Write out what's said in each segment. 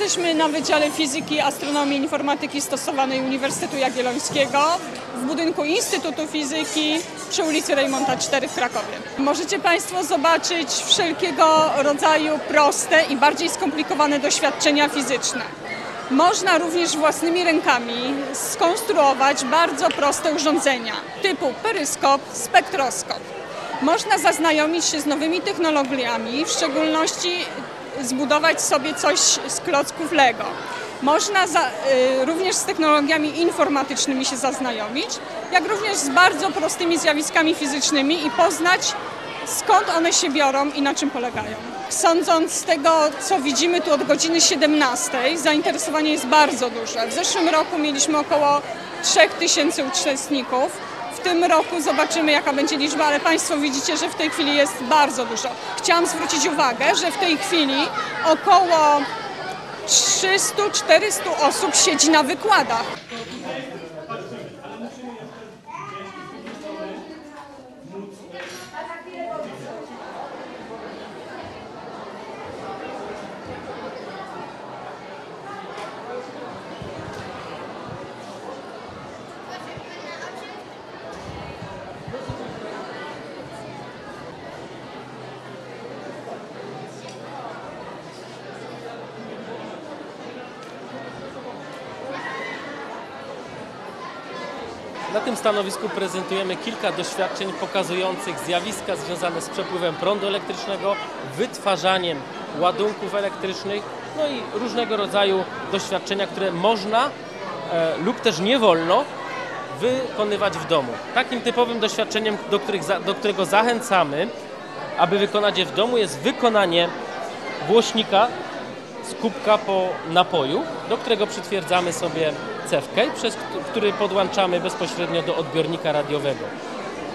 Jesteśmy na Wydziale Fizyki, Astronomii i Informatyki Stosowanej Uniwersytetu Jagiellońskiego w budynku Instytutu Fizyki przy ulicy Rejmonta 4 w Krakowie. Możecie Państwo zobaczyć wszelkiego rodzaju proste i bardziej skomplikowane doświadczenia fizyczne. Można również własnymi rękami skonstruować bardzo proste urządzenia typu peryskop, spektroskop. Można zaznajomić się z nowymi technologiami, w szczególności zbudować sobie coś z klocków Lego. Można za, y, również z technologiami informatycznymi się zaznajomić, jak również z bardzo prostymi zjawiskami fizycznymi i poznać skąd one się biorą i na czym polegają. Sądząc z tego, co widzimy tu od godziny 17, zainteresowanie jest bardzo duże. W zeszłym roku mieliśmy około 3000 uczestników. W tym roku zobaczymy, jaka będzie liczba, ale Państwo widzicie, że w tej chwili jest bardzo dużo. Chciałam zwrócić uwagę, że w tej chwili około 300-400 osób siedzi na wykładach. Na tym stanowisku prezentujemy kilka doświadczeń pokazujących zjawiska związane z przepływem prądu elektrycznego, wytwarzaniem ładunków elektrycznych, no i różnego rodzaju doświadczenia, które można e, lub też nie wolno wykonywać w domu. Takim typowym doświadczeniem, do, których, do którego zachęcamy, aby wykonać je w domu, jest wykonanie głośnika z kubka po napoju, do którego przytwierdzamy sobie cewkę, przez kt- który podłączamy bezpośrednio do odbiornika radiowego.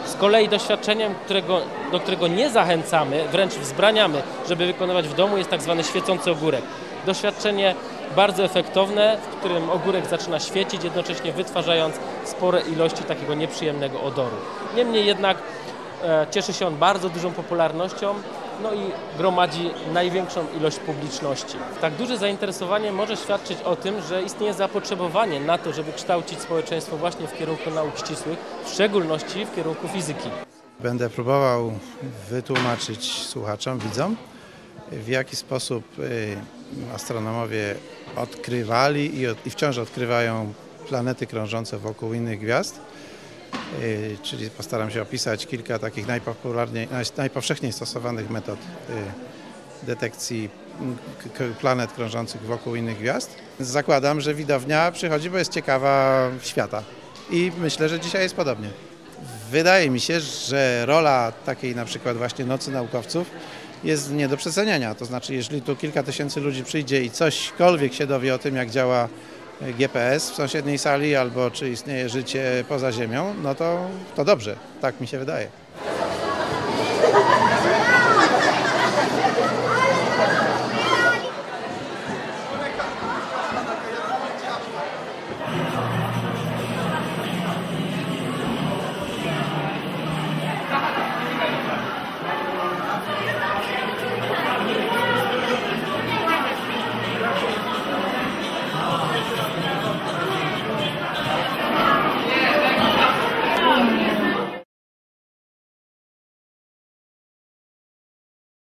Z kolei doświadczeniem, którego, do którego nie zachęcamy, wręcz wzbraniamy, żeby wykonywać w domu, jest tak zwany świecący ogórek. Doświadczenie bardzo efektowne, w którym ogórek zaczyna świecić, jednocześnie wytwarzając spore ilości takiego nieprzyjemnego odoru. Niemniej jednak e, cieszy się on bardzo dużą popularnością, no i gromadzi największą ilość publiczności. Tak duże zainteresowanie może świadczyć o tym, że istnieje zapotrzebowanie na to, żeby kształcić społeczeństwo właśnie w kierunku nauk ścisłych, w szczególności w kierunku fizyki. Będę próbował wytłumaczyć słuchaczom, widzom, w jaki sposób y, astronomowie odkrywali i, wciąż odkrywają planety krążące wokół innych gwiazd. Y, Czyli postaram się opisać kilka takich najpopularniej, naj- najpowszechniej stosowanych metod y, detekcji planet krążących wokół innych gwiazd. Zakładam, że widownia przychodzi, bo jest ciekawa świata. I myślę, że dzisiaj jest podobnie. Wydaje mi się, że rola takiej na przykład właśnie nocy naukowców jest nie do przeceniania. To znaczy, jeżeli tu kilka tysięcy ludzi przyjdzie i cośkolwiek się dowie o tym, jak działa GPS w sąsiedniej sali albo czy istnieje życie poza Ziemią, no to, to dobrze. Tak mi się wydaje.